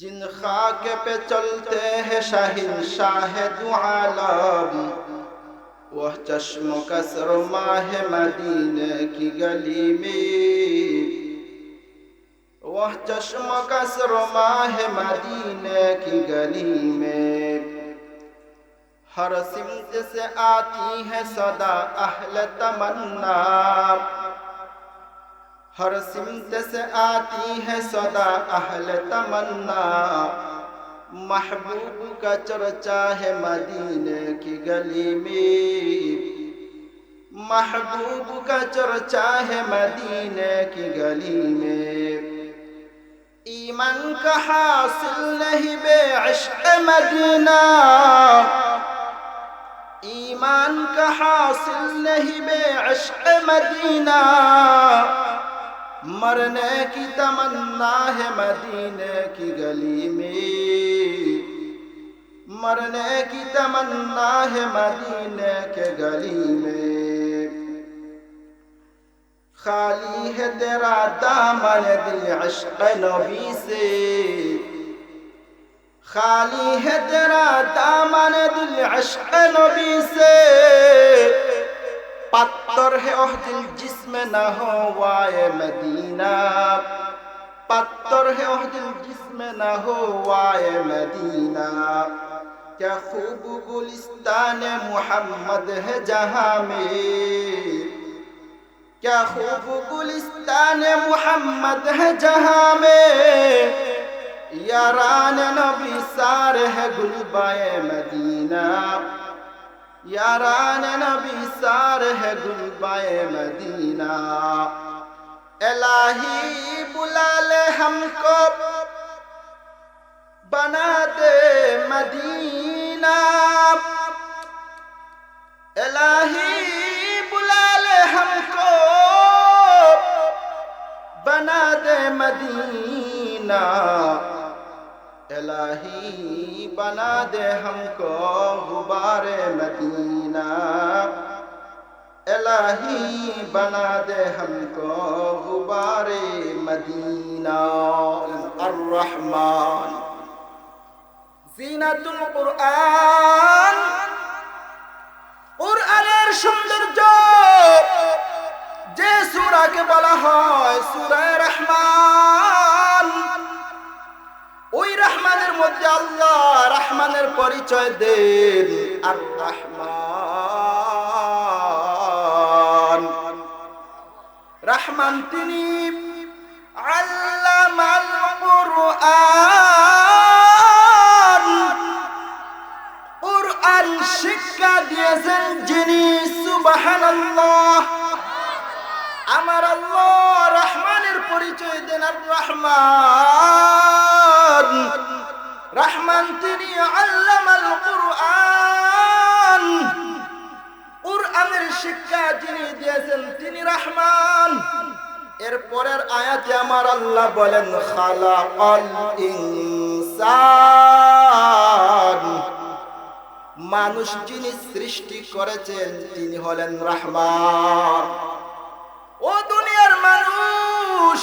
जिन खाक पे चलते हैं शाहिन शाह दो आलम वह चश्म कसर माह मदीने की गली में वह चश्म कसर माह मदीने की गली में हर सिमत से आती है सदा अहल तमन्ना ہر سمت سے آتی ہے صدا اہل تمنا محبوب کا چرچا ہے مدینے کی گلی میں محبوب کا چرچا ہے مدینے کی گلی میں ایمان کا حاصل نہیں بے عشق مدینہ ایمان کا حاصل نہیں بے عشق مدینہ मरने की तमन्ना है मदीने की गली में मरने की तमन्ना है मदीने के गली में खाली है तेरा दामन दिल अश्क नबी से खाली है तेरा दामन दिल अश्क नबी से पत्थर है ओह दिल जिसमें न हो वाए मदीना पत्थर है ओह दिल जिसमें न हो वाए मदीना क्या खूब गुलिस्तान मोहम्मद है जहां में क्या खूब गुलिस्तान मोहम्मद है जहां में यारान नबी सार है गुलबाए मदीना یاران نبی سار ہے گل پائے مدینہ الہی بلا لے ہم کو بنا دے مدینہ الہی بلا لے ہم کو بنا دے مدینہ الہی بنا دے ہم کو غبار مدینہ الہی بنا دے ہم کو غبار مدینہ الرحمن زینت القرآن কোরআনের সৌন্দর্য যে সুরাকে বলা হয় সুরায় রহমান ওই রহমানের মধ্যে আল্লাহ রহমানের পরিচয় দেন। আর রহমান। রহমান তিনি আল্লামাল কুরআন। কুরআন শিক্ষা দিয়েছেন যিনি, সুবহানাল্লাহ। আমার আল্লাহ রহমানের পরিচয় দেন আর রহমান। রহমান তিনি আল্লামাল কুরআন। কুরআনের শিক্ষা যিনি দিয়েছেন, তিনি রহমান। এর পরের আয়াতে আমার আল্লাহ বলেন, খালাকাল ইনসান। মানুষ যিনি সৃষ্টি করেছেন, তিনি হলেন রহমান। ও দুনিয়ার মানুষ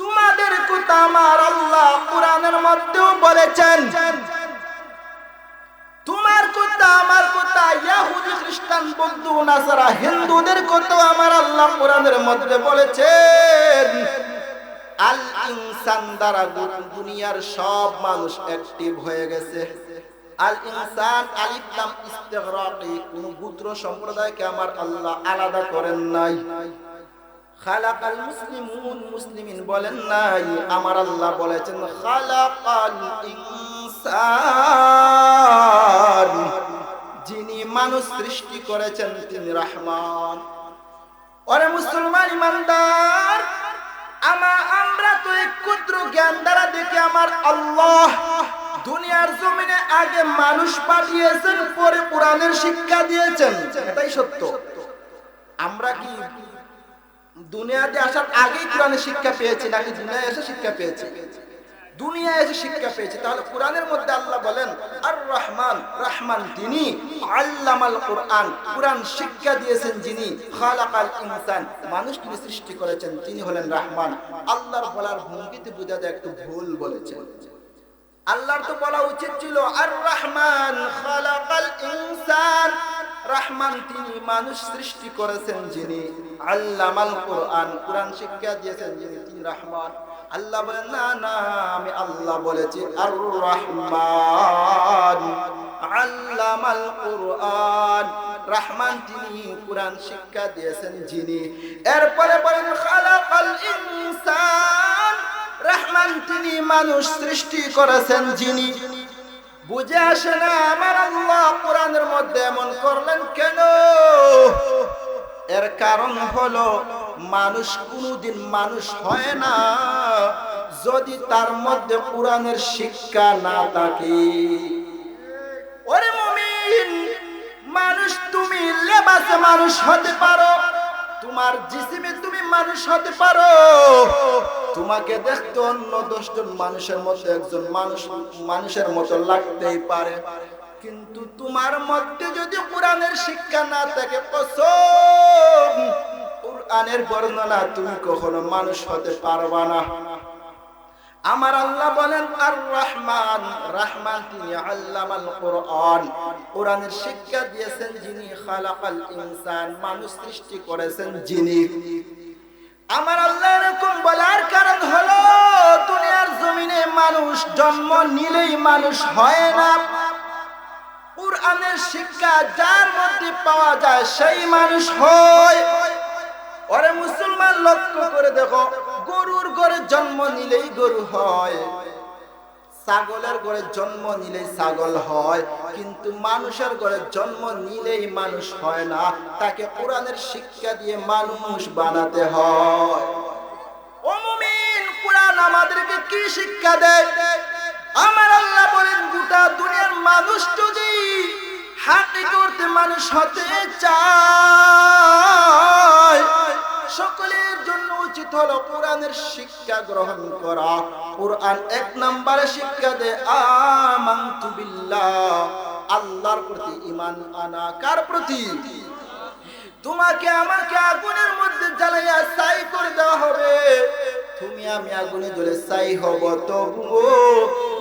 তোমাদের কথা আমার আল্লাহ কোরআনের মধ্যেও বলেছেন। তোমার কথা, আমার কথা ইয়াহুদি, খ্রিস্টান, বৌদ্ধ, নাসারা, হিন্দুদের কথা আমার আল্লাহ কোরআনের মধ্যে বলেছেন। আল ইনসান দ্বারা দুনিয়ার সব মানুষ অ্যাক্টিভ হয়ে গেছে। আল ইনসান, আলিফ, লাম, ইস্তিগরাকি, কোন গোত্র সম্প্রদায়কে আমার আল্লাহ আলাদা করেন নাই। খালাকাল মুসলিমুন মুসলিমিন বলেন নাই। আমার আল্লাহ বলেছেন, খালাকাল ইনসান। যিনি মানুষ সৃষ্টি করেছেন, তিনি রহমান। ওরে মুসলমান ইমানদার, আমা আমরা তো এক ক্ষুদ্র জ্ঞান দ্বারা দেখি আমার আল্লাহ দুনিয়ার জমিনে আগে মানুষ পাঠিয়েছেন, পরে কোরআনের শিক্ষা দিয়েছেন। এটাই সত্য। আমরা কি দুনিয়াতে আসার আগেই কোরআনের শিক্ষা পেয়েছি নাকি দুনিয়ায় এসে শিক্ষা পেয়েছি? দুনিয়ায় এসে শিক্ষা পেয়েছে। তাহলে কোরআনের মধ্যে আল্লাহ বলেন আর রহমান রহমান তিনি আল্লামাল কোরআন। কোরআন শিক্ষা দিয়েছেন যিনি, খালাকাল ইনসান। মানুষ তিনি সৃষ্টি করেছেন, তিনি হলেন রহমান। আল্লাহর বলার ভঙ্গিতে বোঝা যায়, একটু ভুল বলেছেন। আল্লাহর তো বলা উচিত ছিল আর রহমান খালাকাল ইনসান। রহমান তিনি মানুষ সৃষ্টি করেছেন যিনি আল্লামাল কোরআন কোরআন শিক্ষা দিয়েছেন যিনি তিনি রহমান। আল্লাহ বলেন, না না, আমি আল্লাহ বলেছি আর রহমান আল্লামাল কোরআন। রহমান তিনি কোরআন শিক্ষা দিয়েছেন যিনি। এরপরে বলেন, খালাকাল ইনসান। রহমান তিনি মানুষ সৃষ্টি করেছেন যিনি বুঝে আসে না আমার আল্লাহ কোরআনের মধ্যে এমন করলেন কেন? এর কারণ হলো মানুষ কোনোদিন মানুষ হয় না। যদি তার মধ্যে কোরআনের শিক্ষা না থাকে। ওরে মানুষ তুমি লেবাসে মানুষ হতে পারো। তোমার জিসিমে তুমি মানুষ হতে পারো। তোমাকে দেখতে অন্য দশজন মানুষের মতো, একজন মানুষ মানুষের মতো লাগতেই পারে। কিন্তু তোমার মধ্যে যদি কোরআনের শিক্ষা না থাকে কোরআনের বর্ণনা তুমি কখনো মানুষ হতে পারবা না। আমার আল্লাহ বলেন আর রহমান রহমান তিনি আল্লামাল কোরআন। কোরআনের শিক্ষা দিয়েছেন যিনি, খালাকাল ইনসান, মানুষ সৃষ্টি করেছেন যিনি। আমার আল্লাহ এরকম বলার কারণ হলো, দুনিয়ার জমিনে মানুষ জন্ম নিলেই মানুষ হয় না। কোরআনের শিক্ষা যার মধ্যে পাওয়া যায়, সেই মানুষ হয়। ওরে মুসলমান, লক্ষ্য করে দেখো গরুর ঘরে জন্ম নিলেই গরু হয়। ছাগলের ঘরে জন্ম নিলেই ছাগল হয়। কিন্তু মানুষের ঘরে জন্ম নিলেই মানুষ হয় না। তাকে কোরআনের শিক্ষা দিয়ে মানুষ বানাতে হয়। কোরআন আমাদেরকে কি শিক্ষা দেয়? আমার আল্লাহ বলেন, গোটা দুনিয়ার মানুষ যদি হাতে করতে মানুষ হতে চায় সকলের জন্য উচিত হলো কোরআনের শিক্ষা গ্রহণ করা। কোরআন এক নম্বরে শিক্ষা দে আমান্তু বিল্লাহ। আল্লাহর প্রতি ঈমান আনা কার প্রতি? তোমাকে আমাকে আগুনের মধ্যে জ্বালাইয়া ছাই করে দেওয়া হবে। তুমি আমি আগুনে জ্বলে ছাই হব, তবুও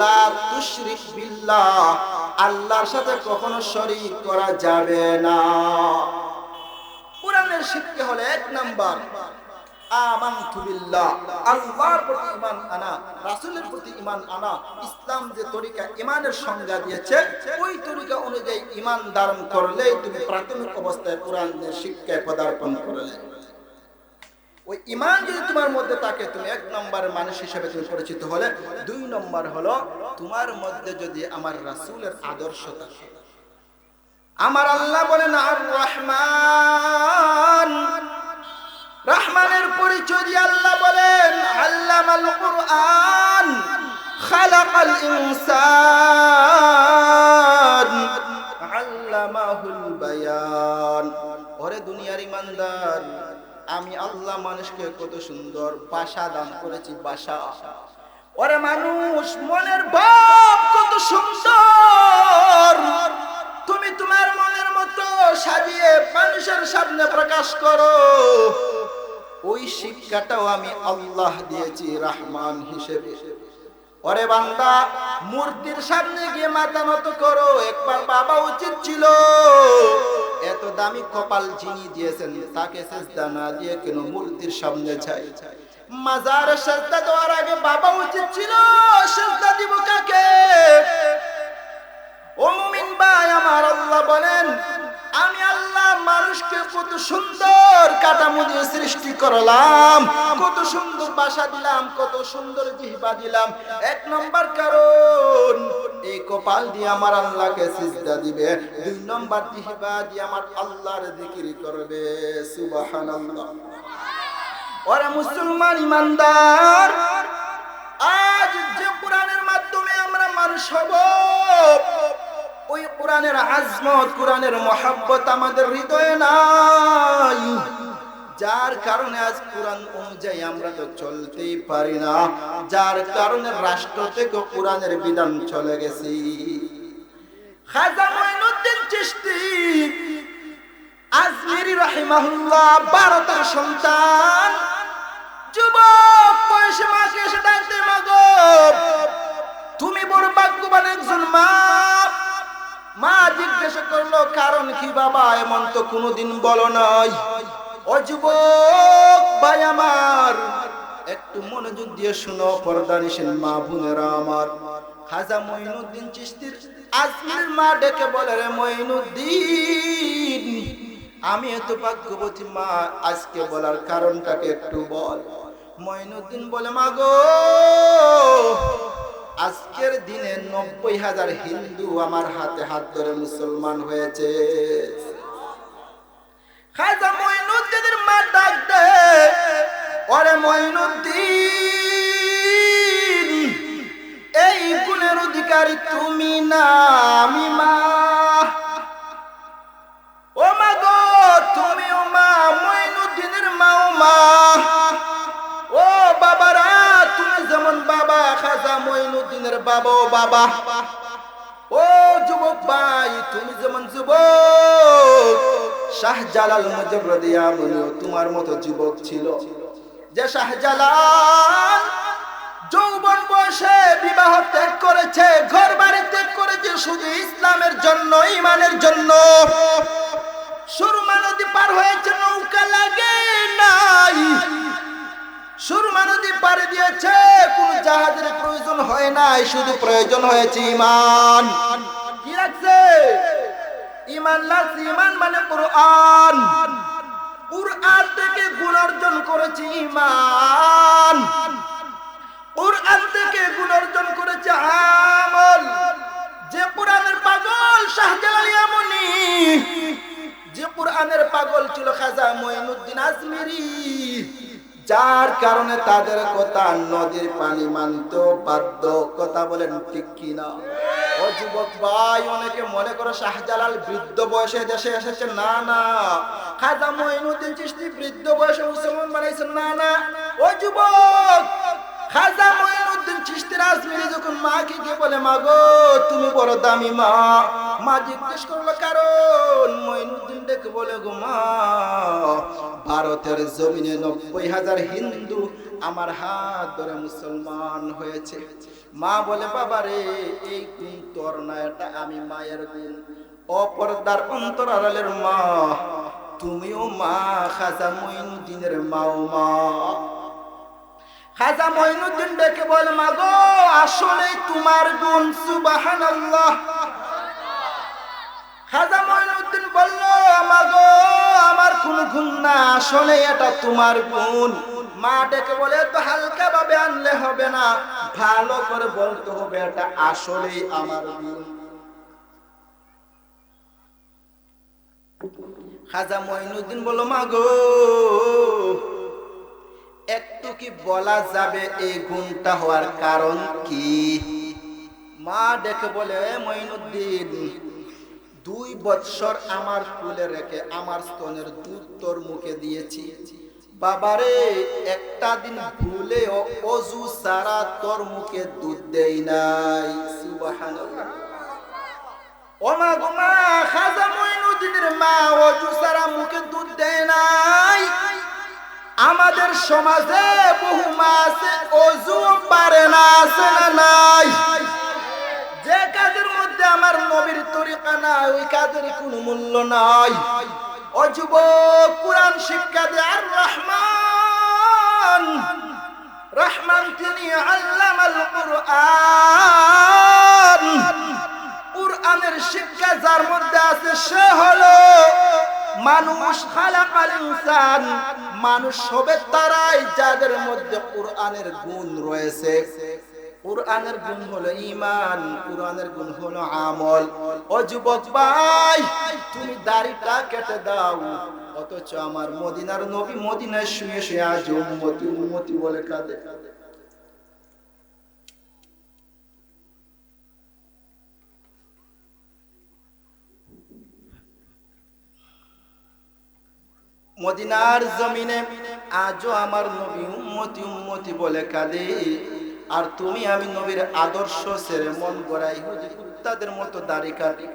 লা তুশরিক বিল্লাহ। আল্লাহর সাথে কখনো শরীক করা যাবে না। কোরআনের শিক্ষা হলো এক নাম্বার। প্রতি ঈমান আনা ইসলাম যে তরিকা সংজ্ঞা দিয়েছে, ওই তরিকা অনুযায়ী ধারণ করলে তুমি প্রাথমিক অবস্থায় করলে। ওই ঈমান যদি তোমার মধ্যে থাকে, তুমি এক নম্বর মানুষ হিসেবে তুমি পরিচিত হলে, দুই নম্বর হলো তোমার মধ্যে যদি আমার রাসূলের আদর্শ থাকে আমার আল্লাহ বলেন, আর রহমান। রহমানের পরিচয় দিয়ে আল্লাহ বলেন, আল্লামাল কুরআন, খালাকাল ইনসান। আল্লামাহুল বায়ান। ওরে দুনিয়ার ইমানদার, আমি আল্লাহ মানুষকে কত সুন্দর ভাষা দান করেছি ভাষা ওরে মানুষ, মনের ভাব কত সুন্দর। তুমি তোমার মনের মতো সাজিয়ে মানুষের সামনে প্রকাশ করো। ওই শিক্ষাটাও আমি আল্লাহ দিয়েছি রহমান হিসেবে। ওরে বান্দা, মূর্তির সামনে গিয়ে মাথা নত করো, একবার বাবা উচিত ছিল। এত দামি কপাল যিনি দিয়েছেন, তাকে সেজদা না দিয়ে কেন মূর্তির সামনে যাই মাজার সেজদা দেওয়ার আগে বাবা উচিত ছিল, সেজদা দিব কাকে? আমার আল্লাহকে দিবে। দুই নম্বর দিয়ে আমার আল্লাহর করবে। ওরা মুসলমান ইমানদার, আজ যে কোরআনের মাধ্যমে আমরা মানুষ হব ওই কোরআনের আজমত, কোরআনের মহাব্বত আমাদের হৃদয়ে নাই। যার কারণে আজ কোরআন অনুযায়ী আমরা তো চলতেই পারি না। যার কারণে রাষ্ট্র থেকে কোরআনের বিধান চলে গেছি। মুসলমান কারণ কি বাবা? এমন তো কোনোদিন বলো নাই। ও ভাই আমার, একটু মনোযোগ দিয়ে শুনো, পর্দা নিশেন মা বোনেরা আমার। খাজা মঈনুদ্দিন চিস্তির আজমির মা ডেকে বলে, রে মঈনুদ্দিন, আমি এত ভাগ্যবতী মা, আজকে বলার কারণটাকে একটু বল। মঈনুদ্দিন বলে, মা গো আজকের দিনে নব্বই হাজার হিন্দু আমার হাতে হাত ধরে মুসলমান হয়েছে। এই গুণের অধিকারী তুমি না, আমি মা। বাবা ও বাবা। ও যুবক ভাই, তুমি যেমন যুবক, শাহজালাল মুজরদিয়া বলিও তোমার মতো যুবক ছিল। যে শাহজালাল যৌবন বয়সে বিবাহ ত্যাগ করেছে ঘর বাড়ি ত্যাগ করেছে, শুধু ইসলামের জন্য ইমানের জন্য। সুরমা নদী পার হয়েছে সুরমা নদী পাড়ি দিয়েছে, কোন জাহাজের প্রয়োজন হয় নাই, শুধু প্রয়োজন হয়েছে ইমান কি রাখছে ইমান লাগছে ইমান মানে কোরআন। কোরআন থেকে গুণ করেছে ইমান কোরআন থেকে গুণ করেছে আমল। যে কোরআনের পাগল শাহজালাল ইয়ামনি যে পাগল ছিল খাজা মঈনুদ্দিন আজমিরি। যার কারণে তাদের কথা নদীর পানি মানতে বাধ্য। কথা বলেন ঠিক কিনা? ও যুবক ভাই, অনেকে মনে করে শাহজালাল বৃদ্ধ বয়সে দেশে এসেছে। না না। খাজা মঈনুদ্দিন চিশতি বৃদ্ধ বয়সে মুসলমান বানাইছেন। না না। ও যুবক খাজা মঈনুদ্দিন চিশতির আজমিরি যখন মাকে গিয়ে বলে মা গো তুমি বড় দামি মা। মা জিজ্ঞেস করল, কারণ? মঈনুদ্দিন ডেকে বলে, গো মা, ভারতের জমিনে নব্বই হাজার হিন্দু আমার হাত ধরে মুসলমান হয়েছে। মা বলে, বাবা রে, এই গুণ তোর না, এটা আমি মায়ের গুণ। অপরদার অন্তর আড়ালের মা, তুমিও মা, খাজা মঈনুদ্দিনের মাও মা। খাজা মহিনুদ্দিন ডেকে বল মা গো আসলে তোমার গুণ, সুবহানাল্লাহ। খাজা মঈনুদ্দিন বলল মা গো আমার কোন গুণ না, আসলে এটা তোমার গুণ। মা ডেকে বলে তো হালকা ভাবে আনলে হবে না, ভালো করে বলতে হবে, এটা আসলেই আমার গুণ। খাজা বলল মা গো একটু কি বলা যাবে এই গুণটা হওয়ার কারণ কি? মা ডেকে বলে মঈনুদ্দিন, দুই বৎসর আমার কুলে রেখে আমার স্তনের দুধ তোর মুখে দিয়েছি। বাবারে, একটা দিন ভুলে অজু সারা তোর মুখে দুধ দেই নাই। সুবহানাল্লাহ। ও মা গো মা, খাজা মঈনুদ্দিনের মা অজু সারা মুখে দুধ দেয় নাই। আমাদের সমাজে বহু মা আছে অজু পারে না, আছে না নাই? যে কাজের মধ্যে আমার নবীর তরিকা নাই ওই কাজের কোনো মূল্য নাই। ও যুবক, কোরআন শিক্ষা দে, আর রহমান। রহমান তিনি আল্লামাল কোরআন। কোরআনের শিক্ষা যার মধ্যে আছে, সে হলো মানুষ খালাকাল ইনসান। মানুষ হবে তারাই যাদের মধ্যে কোরআনের গুণ রয়েছে। কোরআনের গুণ হলো ইমান কোরআনের গুণ হলো আমল। ও যুবক ভাই, তুমি দাড়িটা কেটে দাও, অথচ আমার মদিনার নবী মদিনায় শুয়ে শুয়ে আজ উন্মতি উম্মতি বলে কাঁদে। মদিনার জমিনে আজও আমার নবী উম্মতি উম্মতি বলে কাঁদে। আর তুমি আমি নবীর আদর্শ ছেড়ে মন গড়াই কুত্তাদের মতো দাড়ি কাটি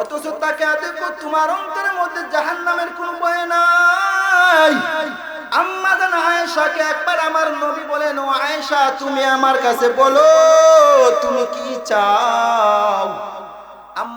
অথচ তাকে দেখো তোমার অন্তরের মধ্যে জাহান নামের কোন ভয় নাই। আম্মা জান আয়েশাকে একবার আমার নবী বলেন, ও আয়েশা, তুমি আমার কাছে বলো, তুমি কি চাও?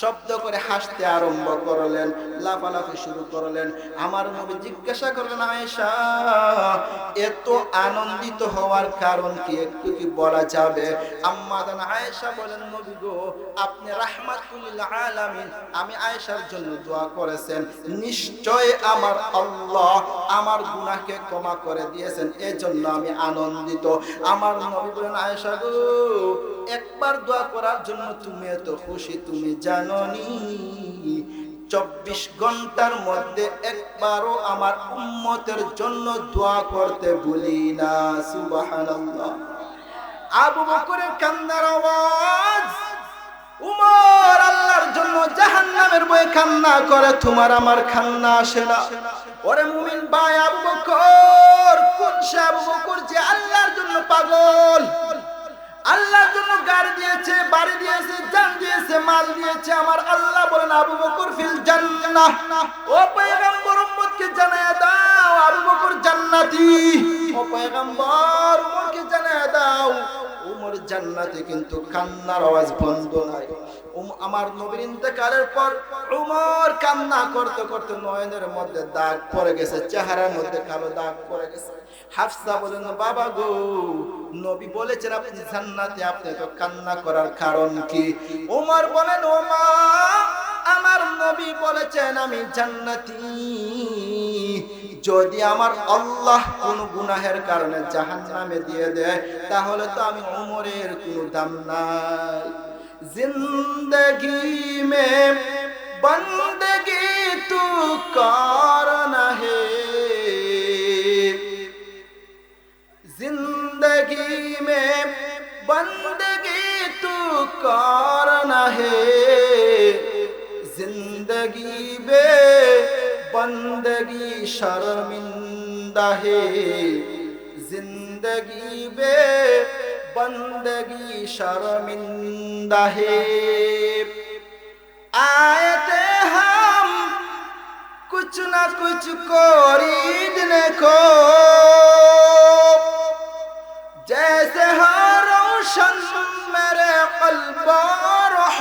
শব্দ করে হাসতে আরম্ভ করলেন, লাফালাফি শুরু করলেন। আমার নবী জিজ্ঞাসা করলেন, আয়েশা, এত আনন্দিত হওয়ার কারণ কি একটু কি বলা যাবে? আম্মাদান আয়েশা বলেন, নবী গো, আপনি রাহমাতুল আলামিন, আমি আয়েশার জন্য দোয়া করেছেন। নিশ্চয় আমার আল্লাহ আমার গুনাহকে ক্ষমা করে দিয়েছেন, এজন্য আমি আনন্দিত। আমার নবী বলেন, আয়েশা গো, একবার দোয়া করার জন্য তুমি এত খুশি, তুমি চব্বিশ ঘণ্টার মধ্যে একবারও আমার উম্মতের জন্য দোয়া করতে ভুলি না, সুবহানাল্লাহ। আবু বকরের কান্নার আওয়াজ, উমর আল্লাহর জন্য জাহান্নামের বই কান্না করে, তোমার আমার কান্না আসে না। ওরে মুমিন ভাই আবু বকর, কোন সে আবু বকর যে আল্লাহর জন্য পাগল? বাড়ি দিয়েছে, জান দিয়েছে, মাল দিয়েছে। আমার আল্লাহ বলেন, আবু বকর ফিল জান্নাহ। ও পয়গম্বর উম্মতকে জানায় দাও, আবু বকর জান্নাতি। ও পয়গম্বর উম্মতকে জানায় দাও উমর জান্নাতে কিন্তু কান্নার আওয়াজ বন্ধ নাই। আমার নবীর ইন্তেকালের পর উমর কান্না করতে করতে নয়নের মধ্যে দাগ পড়ে গেছে, চেহারার মধ্যে কালো দাগ পড়ে গেছে। হাফসা বলেন বাবা গো, নবী বলেছেন আপনি জান্নাতে, আপনি তো কান্না করার কারণ কি? উমর বলেন, ওমা আমার নবী বলেছেন, আমি জান্নাতি। যদি আমার আল্লাহ কোন গুনাহের কারণে জাহান নামে দিয়ে দেয়, তাহলে তো আমি উমরের কোন দাম নাই। জিন্দগি মে বন্দগি তু কারণ হে জিন্দগি মে বন্দগি তু কারণ হে জিন্দগি বে বন্দগি শর্মিন্দা হে। জিন্দগি বে বন্দগি শর্মিন্দা হে। আয়তে হাম কুছ না কুছ করি দিন কো। جیسے ہاں روشن میرے قلب روح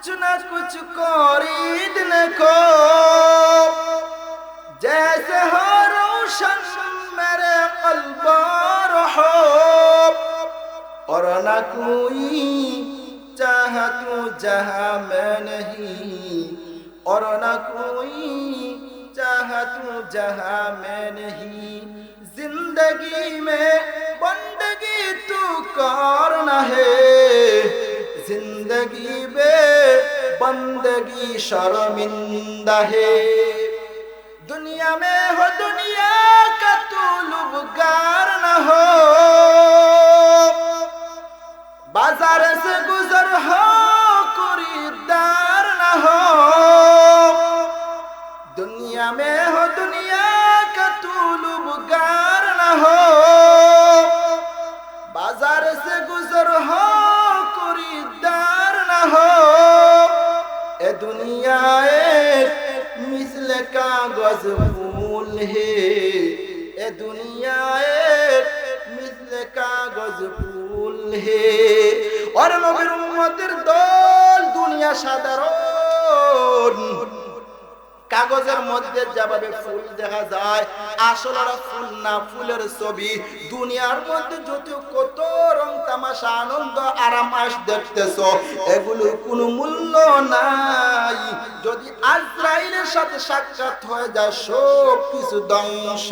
कुछ ना कुछ खरीदने को जैसे हो रोशन मेरे कल्ब और हो और न कोई चाह तू जहाँ मैं नहीं और न कोई चाह तू जहाँ मैं नहीं जिंदगी में बंदगी तू करना है जिंदगी में बंदगी शर्मिंदा है दुनिया में हो दुनिया का तू लुबगार न हो बाजार से गुजर हो खरीदार न हो दुनिया में हो ফুল দেখা যায়। আসল ওরা ফুল না, ফুলের ছবি। দুনিয়ার মধ্যে যত কত রং তামাশা, আনন্দ আরামাস দেখতেছ এগুলোর কোনো মূল্য নাই। যদি আজরাইলের সাথে সাক্ষাৎ হয়ে যায় সব কিছু ধ্বংস।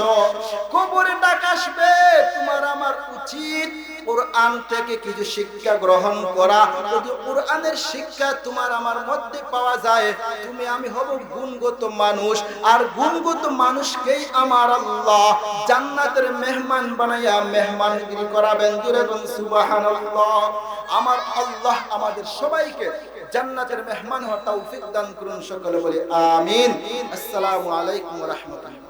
কবরে ডাক আসবে, তোমার আমার উচিত কোরআন থেকে কিছু শিক্ষা গ্রহণ করা। যদি কোরআনের শিক্ষা তোমার আমার মধ্যে পাওয়া যায়, তুমি আমি হব গুণগত মানুষ। আর গুণগত মানুষকেই আমার আল্লাহ জান্নাতের মেহমান বানাইয়া মেহমানগিরি করাবেন। দূরে সুবহানাল্লাহ। আমার আল্লাহ আমাদের সবাইকে জান্নাতের মেহমান হওয়ার তৌফিক দান করুন সকলে বলি, আমিন। আসসালামু আলাইকুম রাহমাতুল্লাহ।